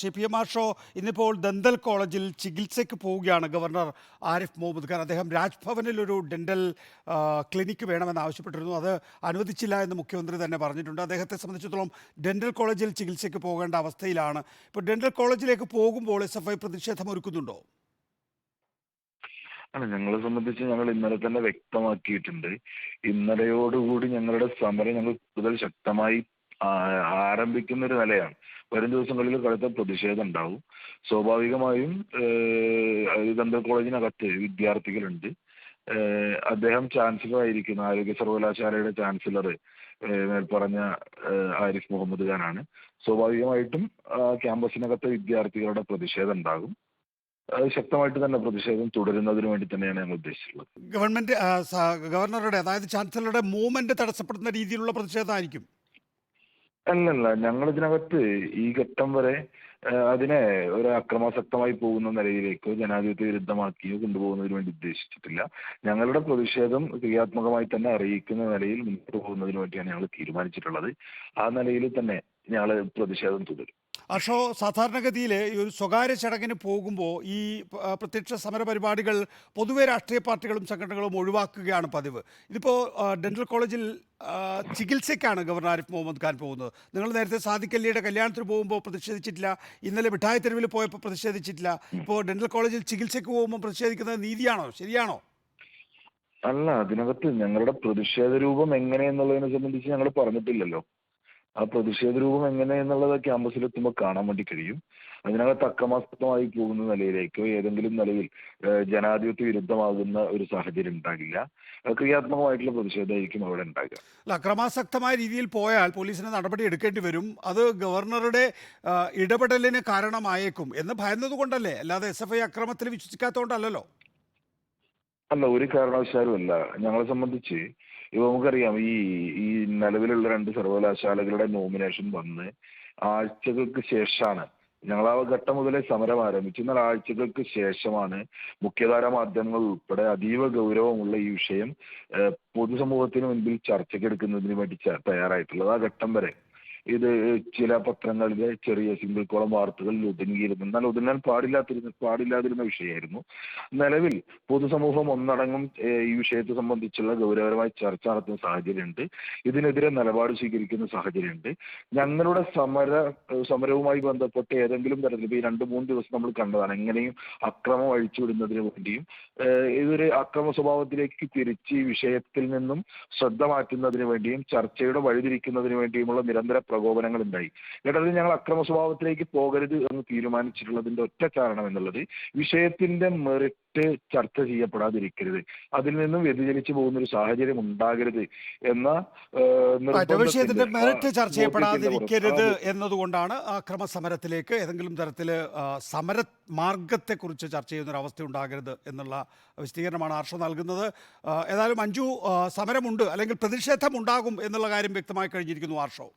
Xi പി എം ആർ ഷോ ഇന്നിപ്പോൾ ദന്തൽ കോളേജിൽ ചികിത്സയ്ക്ക് പോവുകയാണ് ഗവർണർ ആരിഫ് മുഹമ്മദ് ഖാൻ. അദ്ദേഹം രാജ്ഭവനിൽ ഒരു ഡെന്റൽ ക്ലിനിക്ക് വേണമെന്ന് ആവശ്യപ്പെട്ടിരുന്നു. അത് അനുവദിച്ചില്ല എന്ന് മുഖ്യമന്ത്രി തന്നെ പറഞ്ഞിട്ടുണ്ട്. അദ്ദേഹത്തെ സംബന്ധിച്ചിടത്തോളം ഡെന്റൽ കോളേജിൽ ചികിത്സയ്ക്ക് പോകേണ്ട അവസ്ഥയിലാണ്. ഇപ്പോൾ ഡെന്റൽ കോളേജിലേക്ക് പോകുമ്പോൾ എസ് എഫ് ഐ പ്രതിഷേധം ഒരുക്കുന്നുണ്ടോ? അല്ല ഞങ്ങളെ സംബന്ധിച്ച് ഞങ്ങൾ ഇന്നലെ തന്നെ വ്യക്തമാക്കിയിട്ടുണ്ട്. ഇന്നലെയോടുകൂടി ഞങ്ങളുടെ സമരം ഞങ്ങൾ കൂടുതൽ ശക്തമായി ആരംഭിക്കുന്ന ഒരു നിലയാണ്. വരും ദിവസങ്ങളിൽ കടുത്ത പ്രതിഷേധം ഉണ്ടാവും. സ്വാഭാവികമായും ദന്തൽ കോളേജിനകത്ത് വിദ്യാർത്ഥികളുണ്ട്. അദ്ദേഹം ചാൻസലർ ആയിരിക്കുന്ന. ആരോഗ്യ സർവകലാശാലയുടെ ചാൻസലർ മേൽപ്പറഞ്ഞ ആരിഫ് മുഹമ്മദ് ഖാനാണ്. സ്വാഭാവികമായിട്ടും ക്യാമ്പസിനകത്ത് വിദ്യാർത്ഥികളുടെ പ്രതിഷേധം ഉണ്ടാകും. ശക്തമായിട്ട് തന്നെ പ്രതിഷേധം തുടരുന്നതിന് വേണ്ടി തന്നെയാണ് ഞങ്ങൾ ഉദ്ദേശിച്ചിട്ടുള്ളത്. ഗവൺമെന്റ് ഗവർണറുടെ അതായത് ചാൻസലറുടെ മൂവ്മെന്റ് തടസ്സപ്പെടുന്ന രീതിയിലുള്ള പ്രതിഷേധമായിരിക്കും. അല്ലല്ല ഞങ്ങൾ ഇതിനകത്ത് ഈ ഘട്ടം വരെ അതിനെ ഒരു അക്രമാസക്തമായി പോകുന്ന നിലയിലേക്കോ ജനാധിപത്യ വിരുദ്ധമാക്കിയോ കൊണ്ടുപോകുന്നതിന് വേണ്ടി ഉദ്ദേശിച്ചിട്ടില്ല. ഞങ്ങളുടെ പ്രതിഷേധം ക്രിയാത്മകമായി തന്നെ അറിയിക്കുന്ന നിലയിൽ മുന്നോട്ട് പോകുന്നതിന് വേണ്ടിയാണ് ഞങ്ങൾ തീരുമാനിച്ചിട്ടുള്ളത്. ആ നിലയിൽ തന്നെ ഞങ്ങൾ പ്രതിഷേധം തുടരും. അഷോ സാധാരണഗതിയിൽ ഈ ഒരു സ്വകാര്യ ചടങ്ങിന് പോകുമ്പോൾ ഈ പ്രത്യക്ഷ സമര പരിപാടികൾ പൊതുവെ രാഷ്ട്രീയ പാർട്ടികളും സംഘടനകളും ഒഴിവാക്കുകയാണ് പതിവ്. ഇതിപ്പോൾ ഡെന്റൽ കോളേജിൽ ചികിത്സയ്ക്കാണ് ഗവർണർ ആരിഫ് മുഹമ്മദ് ഖാൻ പോകുന്നത്. നിങ്ങൾ നേരത്തെ സാദിഖ് കല്യാണത്തിന് പോകുമ്പോൾ പ്രതിഷേധിച്ചിട്ടില്ല. ഇന്നലെ മിഠായി തെരുവിൽ പോയപ്പോൾ പ്രതിഷേധിച്ചിട്ടില്ല. ഇപ്പോൾ ഡെന്റൽ കോളേജിൽ ചികിത്സയ്ക്ക് പോകുമ്പോൾ പ്രതിഷേധിക്കുന്നത് നീതിയാണോ? ശരിയാണോ? അല്ല അതിനകത്ത് ഞങ്ങളുടെ പ്രതിഷേധ രൂപം എങ്ങനെയെന്നുള്ളതിനെ സംബന്ധിച്ച് ഞങ്ങൾ പറഞ്ഞിട്ടില്ലല്ലോ. ആ പ്രതിഷേധ രൂപം എങ്ങനെ എന്നുള്ളത് ക്യാമ്പസിൽ എത്തുമ്പോൾ കാണാൻ വേണ്ടി കഴിയും. അതിനകത്ത് അക്രമാസക്തമായി പോകുന്ന നിലയിലേക്കോ ഏതെങ്കിലും നിലയിൽ ജനാധിപത്യ വിരുദ്ധമാകുന്ന ഒരു സാഹചര്യം ഉണ്ടാകില്ല. ക്രിയാത്മകമായിട്ടുള്ള പ്രതിഷേധമായിരിക്കും അവിടെ ഉണ്ടാകുക. അല്ല അക്രമാസക്തമായ രീതിയിൽ പോയാൽ പോലീസിന് നടപടി എടുക്കേണ്ടി വരും. അത് ഗവർണറുടെ ഇടപെടലിന് കാരണമായേക്കും എന്ന് ഭയന്നതുകൊണ്ടല്ലേ? അല്ലാതെ എസ് എഫ് ഐ അക്രമത്തിൽ വിശ്വസിക്കാത്തതുകൊണ്ടല്ലോ അല്ല ഒരു കാരണവശാലും അല്ല. ഞങ്ങളെ സംബന്ധിച്ച് ഇപ്പൊ നമുക്കറിയാം ഈ ഈ നിലവിലുള്ള രണ്ട് സർവകലാശാലകളുടെ നോമിനേഷൻ വന്ന് ആഴ്ചകൾക്ക് ശേഷമാണ് ഞങ്ങൾ ആ ഘട്ടം മുതലേ സമരം ആരംഭിച്ചു. എന്നാൽ ആഴ്ചകൾക്ക് ശേഷമാണ് മുഖ്യധാര മാധ്യമങ്ങൾ ഉൾപ്പെടെ അതീവ ഗൗരവമുള്ള ഈ വിഷയം പൊതുസമൂഹത്തിന് മുൻപിൽ ചർച്ചയ്ക്കെടുക്കുന്നതിന് വേണ്ടി തയ്യാറായിട്ടുള്ളത്. ആ ഘട്ടം വരെ ഇത് ചില പത്രങ്ങളിലെ ചെറിയ സിംഗിൾ കോളം വാർത്തകളിൽ ഒതുങ്ങിയിരുന്നു എന്നാൽ ഒതുങ്ങാൻ പാടില്ലാത്തിരുന്ന പാടില്ലാതിരുന്ന വിഷയമായിരുന്നു. നിലവിൽ പൊതുസമൂഹം ഒന്നടങ്കം ഈ വിഷയത്തെ സംബന്ധിച്ചുള്ള ഗൗരവപരമായ ചർച്ച നടത്തുന്ന സാഹചര്യമുണ്ട്. ഇതിനെതിരെ നിലപാട് സ്വീകരിക്കുന്ന സാഹചര്യമുണ്ട്. ഞങ്ങളുടെ സമര സമരവുമായി ബന്ധപ്പെട്ട് ഏതെങ്കിലും തരത്തിൽ ഇപ്പൊ ഈ രണ്ട് മൂന്ന് ദിവസം നമ്മൾ കണ്ടതാണ്. എങ്ങനെയും അക്രമം അഴിച്ചുവിടുന്നതിന് വേണ്ടിയും ഇതൊരു അക്രമ സ്വഭാവത്തിലേക്ക് തിരിച്ച് ഈ വിഷയത്തിൽ നിന്നും ശ്രദ്ധ മാറ്റുന്നതിന് വേണ്ടിയും ചർച്ചയുടെ വഴിതിരിക്കുന്നതിന് വേണ്ടിയുമുള്ള നിരന്തര പ്രകോപനങ്ങൾ ഉണ്ടായി ഘട്ടത്തിൽ ഞങ്ങൾ അക്രമ സ്വഭാവത്തിലേക്ക് പോകരുത് എന്ന് തീരുമാനിച്ചിട്ടുള്ളതിന്റെ ഒറ്റ കാരണം എന്നുള്ളത് വിഷയത്തിന്റെ മെറിറ്റ് ചർച്ച ചെയ്യപ്പെടാതിരിക്കരുത്. അതിൽ നിന്നും വ്യതിചലിച്ചു പോകുന്ന ഒരു സാഹചര്യം ഉണ്ടാകരുത് എന്ന വിഷയത്തിന്റെ മെറിറ്റ് ചർച്ച ചെയ്യപ്പെടാതിരിക്കരുത് എന്നതുകൊണ്ടാണ് അക്രമ സമരത്തിലേക്ക് ഏതെങ്കിലും തരത്തിൽ സമര മാർഗത്തെക്കുറിച്ച് ചർച്ച ചെയ്യുന്ന ഒരു അവസ്ഥ ഉണ്ടാകരുത് എന്നുള്ള വിശദീകരണമാണ് ആർഷ നൽകുന്നത്. ഏതായാലും അഞ്ചു സമരമുണ്ട് അല്ലെങ്കിൽ പ്രതിഷേധം ഉണ്ടാകും എന്നുള്ള കാര്യം വ്യക്തമായി കഴിഞ്ഞിരിക്കുന്നു ആർഷോ.